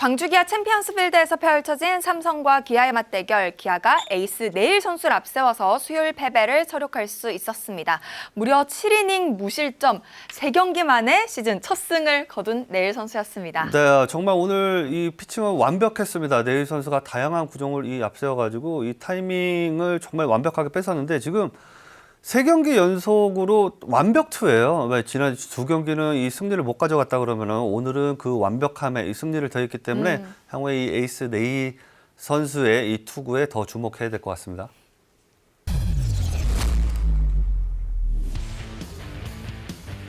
광주 기아 챔피언스 필드에서 펼쳐진 삼성과 기아의 맞대결, 기아가 에이스 네일 선수를 앞세워서 수요일 패배를 서력할 수 있었습니다. 무려 7이닝 무실점, 3경기 만에 시즌 첫 승을 거둔 네일 선수였습니다. 네, 정말 오늘 이 피칭은 완벽했습니다. 네일 선수가 다양한 구종을 이 앞세워가지고 이 타이밍을 정말 완벽하게 뺏었는데 지금 세 경기 연속으로 완벽 투예요. 왜 지난 두 경기는 이 승리를 못 가져갔다 그러면은 오늘은 그 완벽함에 이 승리를 더했기 때문에 음. 향후에 이 에이스 네일 선수의 이 투구에 더 주목해야 될 것 같습니다.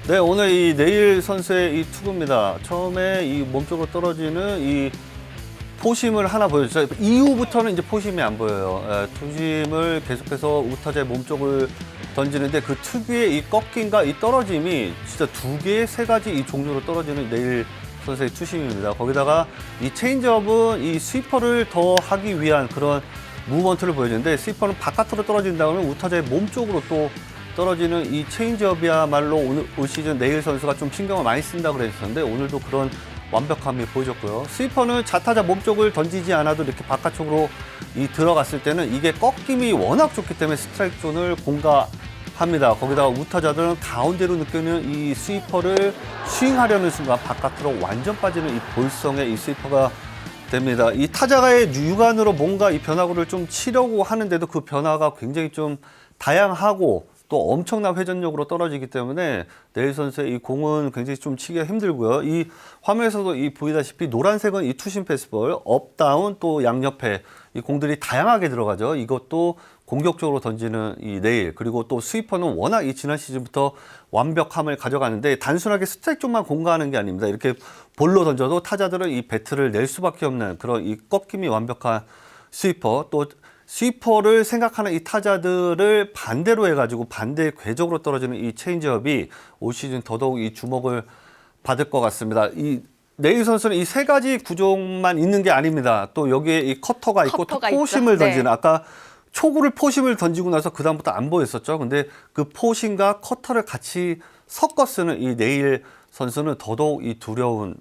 네, 오늘 이 네일 선수의 이 투구입니다. 처음에 이 몸쪽으로 떨어지는 이 포심을 하나 보여줬어요. 이후부터는 이제 포심이 안 보여요. 예, 투심을 계속해서 우타자의 몸쪽을 던지는데 그 특유의 이 꺾임과 이 떨어짐이 진짜 두 개, 세 가지 이 종류로 떨어지는 네일 선수의 투심입니다. 거기다가 이 체인지업은 이 스위퍼를 더 하기 위한 그런 무브먼트를 보여주는데 스위퍼는 바깥으로 떨어진 다음에 우타자의 몸 쪽으로 또 떨어지는 이 체인지업이야말로 오늘 올 시즌 네일 선수가 좀 신경을 많이 쓴다 그랬었는데 오늘도 그런 완벽함이 보여줬고요. 스위퍼는 자타자 몸쪽을 던지지 않아도 이렇게 바깥쪽으로 이 들어갔을 때는 이게 꺾임이 워낙 좋기 때문에 스트라이크 존을 공가 합니다. 거기다가 우타자들은 가운데로 느끼는 이 스위퍼를 스윙하려는 순간 바깥으로 완전 빠지는 이 볼성의 이 스위퍼가 됩니다. 이 타자가의 육안으로 뭔가 이 변화구를 좀 치려고 하는데도 그 변화가 굉장히 좀 다양하고 또 엄청난 회전력으로 떨어지기 때문에 네일 선수의 이 공은 굉장히 좀 치기가 힘들고요. 이 화면에서도 이 보이다시피 노란색은 이 투심 패스볼, 업, 다운 또 양옆에 이 공들이 다양하게 들어가죠. 이것도 공격적으로 던지는 이 네일 그리고 또 스위퍼는 워낙 이 지난 시즌부터 완벽함을 가져가는데 단순하게 스트라이크 쪽만 공가하는 게 아닙니다. 이렇게 볼로 던져도 타자들은 이 배트를 낼 수밖에 없는 그런 이 꺾임이 완벽한 스위퍼 또 스위퍼를 생각하는 이 타자들을 반대로 해가지고 반대 궤적으로 떨어지는 이 체인지업이 올 시즌 더더욱 이 주목을 받을 것 같습니다. 이 네일 선수는 이 세 가지 구종만 있는 게 아닙니다. 또 여기에 이 커터가 있고 커터가 또 포심을 있죠. 네. 던지는 아까 초구를 포심을 던지고 나서 그 다음부터 안 보였었죠. 근데 그 포심과 커터를 같이 섞어 쓰는 이 네일 선수는 더더욱 이 두려운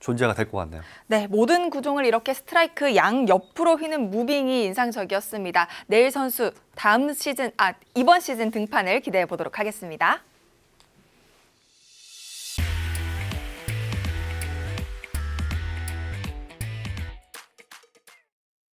존재가 될 것 같네요. 네, 모든 구종을 이렇게 스트라이크 양 옆으로 휘는 무빙이 인상적이었습니다. 네일 선수 다음 시즌, 아, 이번 시즌 등판을 기대해 보도록 하겠습니다.